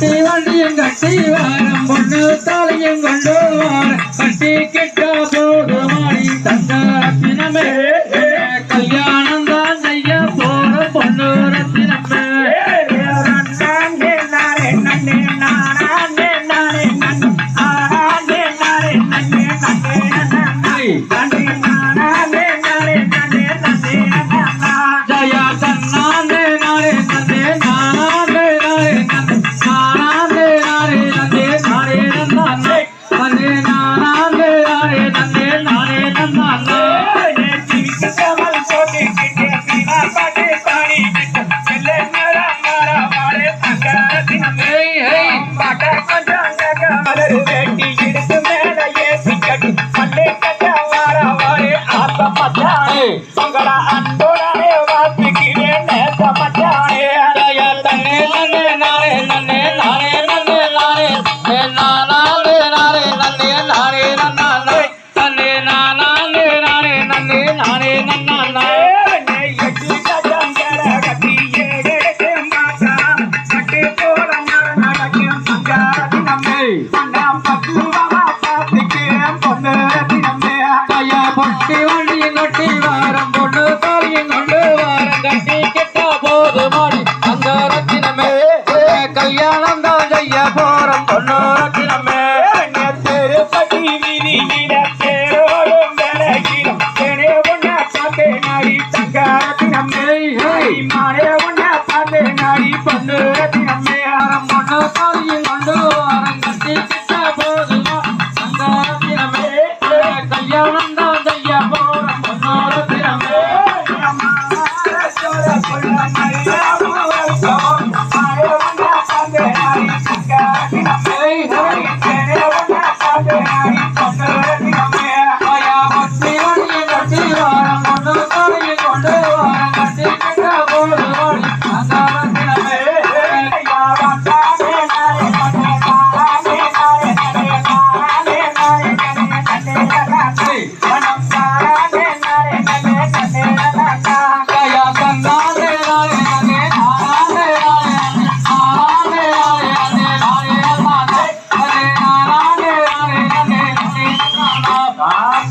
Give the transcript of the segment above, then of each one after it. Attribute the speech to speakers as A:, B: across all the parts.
A: தீவண்டியும் கட்டி வாரம் பொண்ணு தாலையும் கொண்டு வாரம் Gara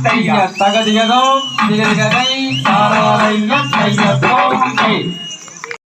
A: தைய தகதியதோம் திகதிகதை தாராதைய தையதோம்